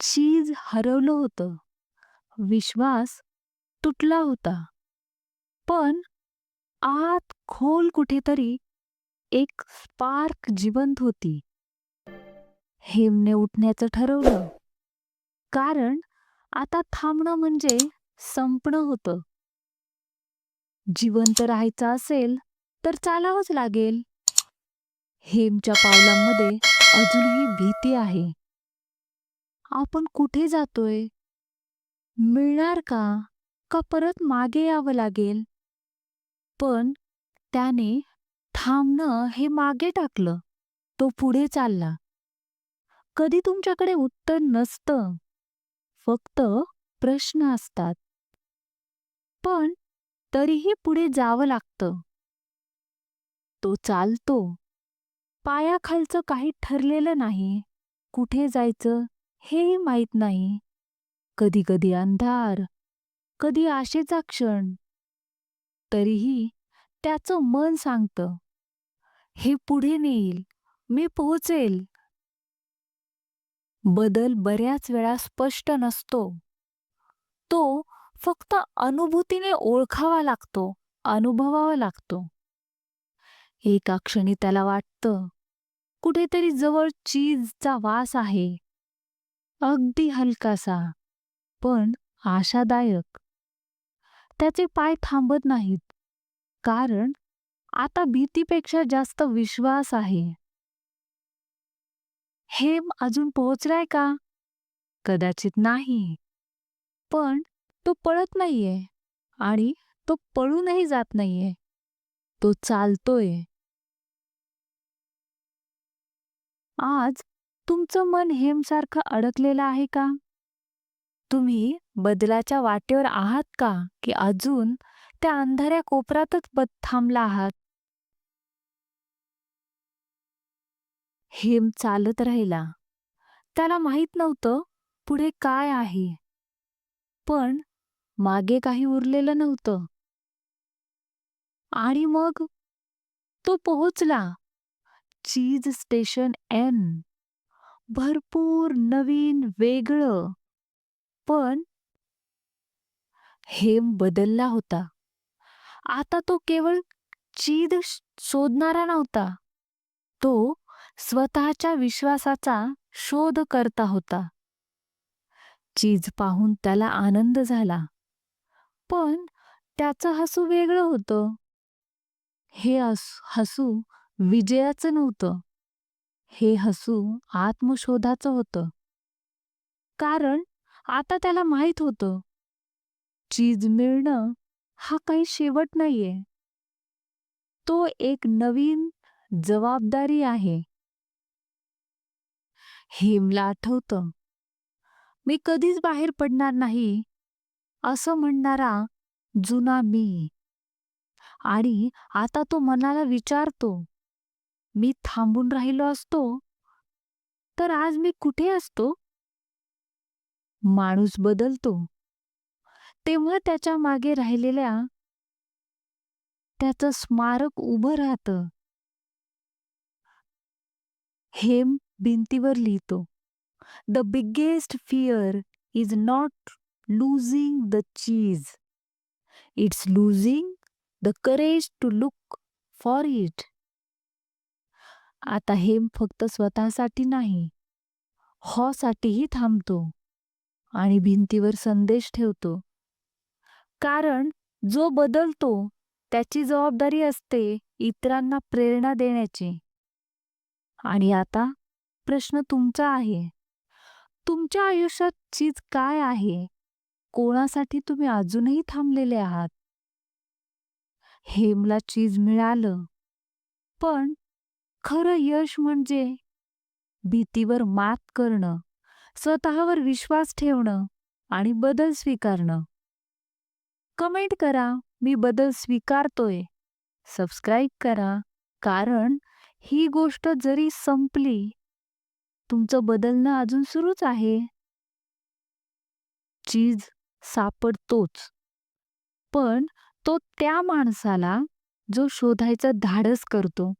चीज हरवलं होतं. विश्वास तुटला होता. पण आत खोल कुठेतरी एक स्पार्क जिवंत होती. हेमने उठण्याचं ठरवलं. कारण आता थांबणं म्हणजे संपणं होतं. जिवंत राहायचं असेल तर चालावंच लागेल. हेमच्या पावलांमध्ये अजूनही भीती आहे. आपण कुठे जातोय? मिळणार का? का परत मागे यावं लागेल? पण त्याने थांबणं हे मागे टाकलं. तो पुढे चालला. कधी तुमच्याकडे उत्तर नसतं. फक्त प्रश्न असतात. पण तरीही पुढे जावं लागतं. तो चालतो. पायाखालचं काही ठरलेलं नाही. कुठे जायचं हेही माहीत नाही. कधी कधी अंधार, कधी आशेचा क्षण. तरीही त्याचं मन सांगतं, हे पुढे नेईल, मी पोहोचेल. बदल बऱ्याच वेळा स्पष्ट नसतो. तो फक्त अनुभूतीने ओळखावा लागतो, अनुभवावा लागतो. एका क्षणी त्याला वाटतं, कुठेतरी जवळ चीजचा वास आहे. अगदी हलकासा, पण आशादायक. त्याचे पाय थांबत नाहीत. कारण आता भीतीपेक्षा जास्त विश्वास आहे. हेम अजून पोहोचलाय का? कदाचित नाही. पण तो पळत नाहीये आणि तो पळूनही जात नाहीये. तो चालतोय. आज तुमचं मन हेमसारखं अडकलेलं आहे का? तुम्ही बदलाच्या वाटेवर आहात का की अजून त्या अंधाऱ्या कोपऱ्यातच बद थांबला आहात? हेम चालत राहिला. त्याला माहीत नव्हतं पुढे काय आहे. पण मागे काही उरलेलं नव्हतं. आणि मग तो पोहोचला. Cheese station N. भरपूर नवीन वेगळं. पण हेम बदलला होता. आता तो केवळ चीज शोधणारा नव्हता. तो स्वतःच्या विश्वासाचा शोध करता होता. चीज पाहून त्याला आनंद झाला. पण त्याचं हसू वेगळं होतं. हे हसू विजयाचं नव्हतं. हे हसू आत्मशोधाचं होतं. कारण आता त्याला माहीत होतं, चीज मिळणं हा काही शेवट नाहीये. तो एक नवीन जबाबदारी आहे. हेमला आठवतं, मी कधीच बाहेर पडणार नाही असं म्हणणारा जुना मी. आणि आता तो मनाला विचारतो, मी थांबून राहिलो असतो तर आज मी कुठे असतो? माणूस बदलतो. तेव्हा त्याच्यामागे राहिलेल्या त्याचं स्मारक उभं राहतं. हेम भिंतीवर लिहितो the biggest fear is not losing the cheese it's losing the courage to look for it आता हेम फक्त स्वतःसाठी नाही हॉसाठीही थांबतो आणि भिंतीवर संदेश ठेवतो. कारण जो बदलतो त्याची जबाबदारी असते इतरांना प्रेरणा देण्याची. आणि आता प्रश्न तुमचा आहे तुमच्या आयुष्यात चीज काय आहे? कोणासाठी तुम्ही अजूनही थांबलेले आहात? हेमला चीज मिळालं. पण खरं यश म्हणजे भीतीवर मात करणं स्वतःवर विश्वास ठेवणं आणि बदल स्वीकारणं. कमेंट करा मी बदल स्वीकारतोय. सबस्क्राईब करा कारण ही गोष्ट जरी संपली तुमचं बदलणं अजून सुरूच आहे. चीज सापडतोच. पण तो त्या माणसाला जो शोधायचं धाडस करतो.